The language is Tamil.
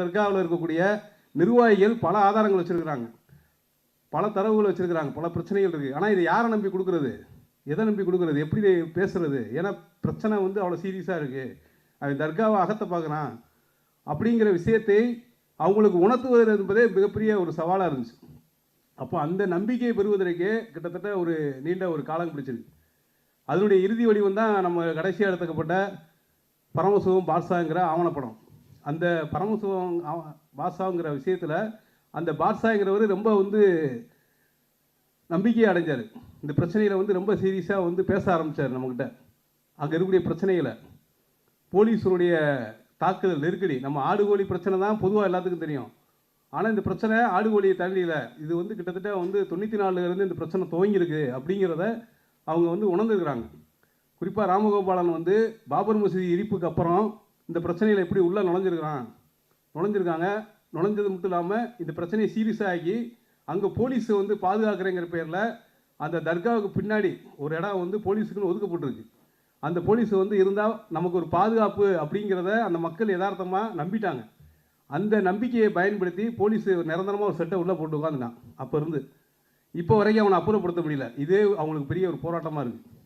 தர்காவில் இருக்கக்கூடிய நிர்வாகிகள் பல ஆதாரங்கள் வச்சுருக்கிறாங்க. பல தரவுகள் வச்சுருக்கிறாங்க. பல பிரச்சனைகள் இருக்குது ஆனால் இதை யாரை நம்பி கொடுக்குறது? எதை நம்பி கொடுக்குறது? எப்படி பேசுறது? ஏன்னா பிரச்சனை வந்து அவ்வளோ சீரியஸாக இருக்குது அவன் தர்காவை அகத்தை பார்க்குறான். அப்படிங்கிற விஷயத்தை அவங்களுக்கு உணர்த்துவது என்பதே மிகப்பெரிய ஒரு சவாலாக இருந்துச்சு. அப்போ அந்த நம்பிக்கையை பெறுவதற்கே கிட்டத்தட்ட ஒரு நீண்ட ஒரு காலம் பிடிச்சிருக்கு. அதனுடைய இறுதி வடிவம் தான் நம்ம கடைசியாக எடுத்துக்கப்பட்ட பரமசிவம் பாட்சாங்கிற ஆவணப்படம். அந்த பரமசிவம் பாஷாங்கிற பாட்ஷாங்கிற விஷயத்தில் அந்த பாட்ஷாங்கிறவர் ரொம்ப வந்து நம்பிக்கையை அடைஞ்சார். இந்த பிரச்சனையில் வந்து ரொம்ப சீரியஸாக வந்து பேச ஆரம்பித்தார் நம்மக்கிட்ட அங்கே இருக்கக்கூடிய பிரச்சனைகளை. போலீஸருடைய தாக்குதல் நெருக்கடி. நம்ம ஆடு கோழி பிரச்சனை தான் பொதுவாக எல்லாத்துக்கும் தெரியும். ஆனால் இந்த பிரச்சனை ஆடு கோழியை தள்ளியில் இது வந்து கிட்டத்தட்ட வந்து தொண்ணூற்றி நாலுலேருந்து இந்த பிரச்சனை துவங்கியிருக்கு அப்படிங்கிறத அவங்க வந்து உணர்ந்துருக்குறாங்க. குறிப்பாக ராமகோபாலன் வந்து பாபர் மசூதி இடிப்புக்கு அப்புறம் இந்த பிரச்சனையில் எப்படி உள்ளே நுழைஞ்சிருக்கிறான்? நுழைஞ்சிருக்காங்க. நுழைஞ்சது மட்டும் இல்லாமல் இந்த பிரச்சனையை சீரியஸாகி அங்கே போலீஸ் வந்து பாதுகாக்கிறேங்கிற பேரில் அந்த தர்காவுக்கு பின்னாடி ஒரு இடம் வந்து போலீஸுக்குன்னு ஒதுக்கப்பட்டிருக்கு. அந்த போலீஸ் வந்து இருந்தால் நமக்கு ஒரு பாதுகாப்பு அப்படிங்கிறத அந்த மக்கள் யதார்த்தமாக நம்பிட்டாங்க. அந்த நம்பிக்கையை பயன்படுத்தி போலீஸ் நிரந்தரமாக ஒரு செட்டை உள்ளே போட்டு உட்காந்துட்டான் அப்போ இருந்து இப்போ வரைக்கும் அவனை அப்புறப்படுத்த முடியல. இதே அவங்களுக்கு பெரிய ஒரு போராட்டமாக இருக்குது